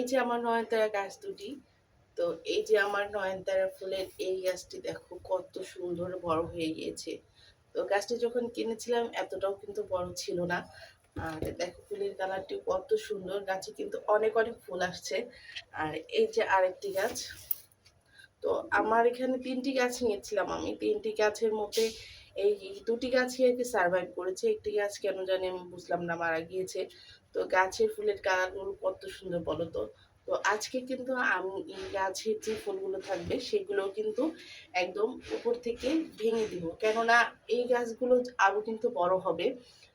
এই যে আমার নয়নতারা গাছ দুটি, তো এই যে আমার নয়নতারা ফুলের এই গাছটি দেখো কত সুন্দর বড় হয়ে গিয়েছে। তো গাছটি যখন কিনেছিলাম এতটাও কিন্তু বড় ছিল না। আর দেখো ফুলের কালারটি কত সুন্দর, গাছে কিন্তু অনেক অনেক ফুল আসছে। আর এই যে আরেকটি গাছ, তো আমার এখানে তিনটি গাছ নিয়েছিলাম আমি। তিনটি গাছের মধ্যে এই দুটি গাছই আর কি সার্ভাইভ করেছে। একটি গাছ কেন জানি আমি বুঝলাম না, মারা গিয়েছে। তো গাছের ফুলের কালারগুলো কত সুন্দর বলো তো? তো আজকে কিন্তু আমি এই গাছের যে ফুলগুলো থাকবে সেগুলো কিন্তু একদম উপর থেকে ভেঙে দিব। কেননা এই গাছগুলো আরও কিন্তু বড় হবে।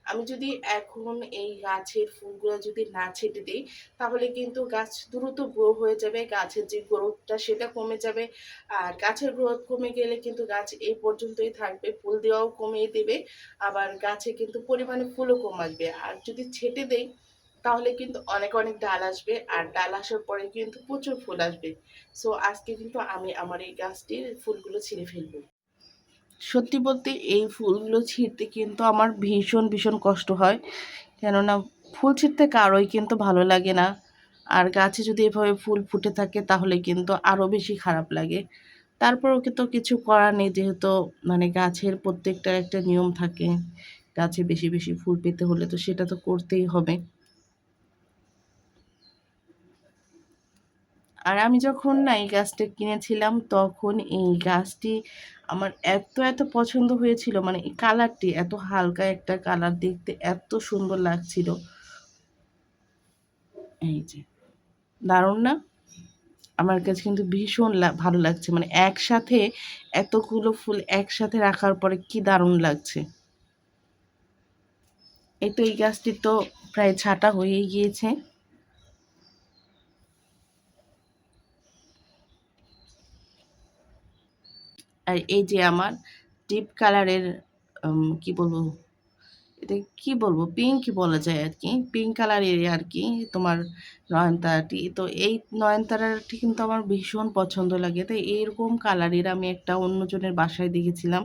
আমি যদি এখন এই গাছের ফুলগুলো যদি না ছেটে দিই, তাহলে কিন্তু গাছ দ্রুত গ্রো হয়ে যাবে, গাছের যে গ্রোথটা সেটা কমে যাবে। আর গাছের গ্রোথ কমে গেলে কিন্তু গাছ এই পর্যন্তই থাকবে, ফুল দেওয়াও কমিয়ে দেবে। আবার গাছে কিন্তু পরিমাণে ফুলও কম আসবে আর যদি ছেটে দেই তাহলে কিন্তু অনেক অনেক ডাল আসবে আর ডাল আসার পরে কিন্তু প্রচুর ফুল আসবে। সো আজকে কিন্তু আমি আমার এই গাছটির ফুলগুলো ছিঁড়ে ফেলব। সত্যি বলতে এই ফুলগুলো ছিঁড়তে কিন্তু আমার ভীষণ ভীষণ কষ্ট হয়। কেননা ফুল ছিঁড়তে কারোই কিন্তু ভালো লাগে না। আর গাছে যদি এভাবে ফুল ফুটে থাকে তাহলে কিন্তু আরও বেশি খারাপ লাগে। তারপরেও কিন্তু কিছু করার নেই যেহেতু মানে গাছের প্রত্যেকটার একটা নিয়ম থাকে। গাছে বেশি বেশি ফুল পেতে হলে তো সেটা তো করতেই হবে। আর আমি যখন না এই গাছটা কিনেছিলাম, তখন এই গাছটি আমার এত এত পছন্দ হয়েছিল। মানে এই কালারটি, এত হালকা একটা কালার দেখতে এত সুন্দর লাগছিল। এই যে, দারুণ না? আমার কাছে কিন্তু ভীষণ ভালো লাগছে। মানে একসাথে এতগুলো ফুল একসাথে রাখার পরে কি দারুণ লাগছে। এই তো এই গাছটি তো প্রায় ছাটা হয়েই গিয়েছে। আর এই যে আমার ডিপ কালারের কি বলব? এটা কি বলব? পিঙ্ক বলা যায় আর কি পিঙ্ক কালারের আর কি তোমার নয়নতারাটি তো এই নয়নতারাটি কিন্তু আমার ভীষণ পছন্দ লাগে। তাই এইরকম কালারের আমি একটা অন্যজনের বাসায় দেখেছিলাম।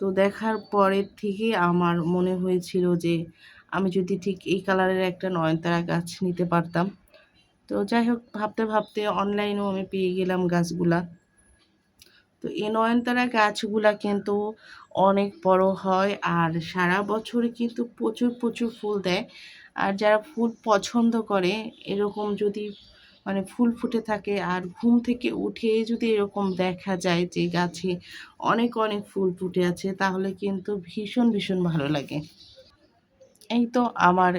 তো দেখার পরের থেকে আমার মনে হয়েছিল যে আমি যদি ঠিক এই কালারের একটা নয়নতারা গাছ নিতে পারতাম। তো যাই হোক, ভাবতে ভাবতে অনলাইনেও আমি পেয়ে গেলাম গাছগুলা। তো এই নয়নতারা গাছগুলা কিন্তু অনেক বড় হয় আর সারা বছরে কিন্তু প্রচুর প্রচুর ফুল দেয়। আর যারা ফুল পছন্দ করে, এরকম যদি মানে ফুল ফুটে থাকে আর ঘুম থেকে উঠে যদি এরকম দেখা যায় যে গাছে অনেক অনেক ফুল ফুটে আছে, তাহলে কিন্তু ভীষণ ভীষণ ভালো লাগে। এই তো আমার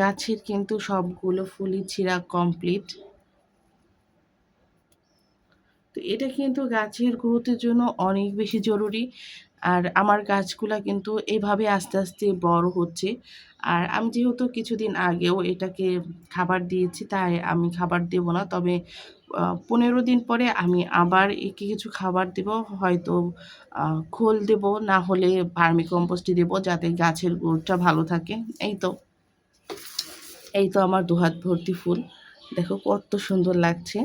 গাছের কিন্তু সবগুলো ফুলই ছিঁড়া কমপ্লিট তো এটা কিন্তু গাছের গ্রোথের জন্য অনেক বেশি জরুরি। আর আমার গাছগুলা কিন্তু এভাবে আস্তে আস্তে বড় হচ্ছে। আর আমি যেহেতু কিছুদিন আগেও এটাকে খাবার দিয়েছি, তাই আমি খাবার দেব না। তবে পনেরো দিন পরে আমি আবার একে কিছু খাবার দেব। হয়তো খোল দেব, না হলে ভার্মি কম্পোস্টই দেবো যাতে গাছের গ্রোথটা ভালো থাকে। এই তো। এই তো আমার দুহাত ভর্তি ফুল। দেখো কত সুন্দর লাগছে।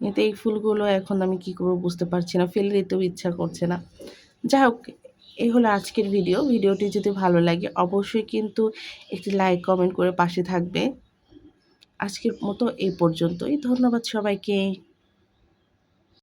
কিন্তু এই ফুলগুলো এখন আমি কি করব বুঝতে পারছি না ফেলে দিতেও ইচ্ছা করছে না। যাই হোক এই হলো আজকের ভিডিও ভিডিওটি যদি ভালো লাগে অবশ্যই কিন্তু একটি লাইক কমেন্ট করে পাশে থাকবে। আজকের মতো এই পর্যন্তই। ধন্যবাদ সবাইকে।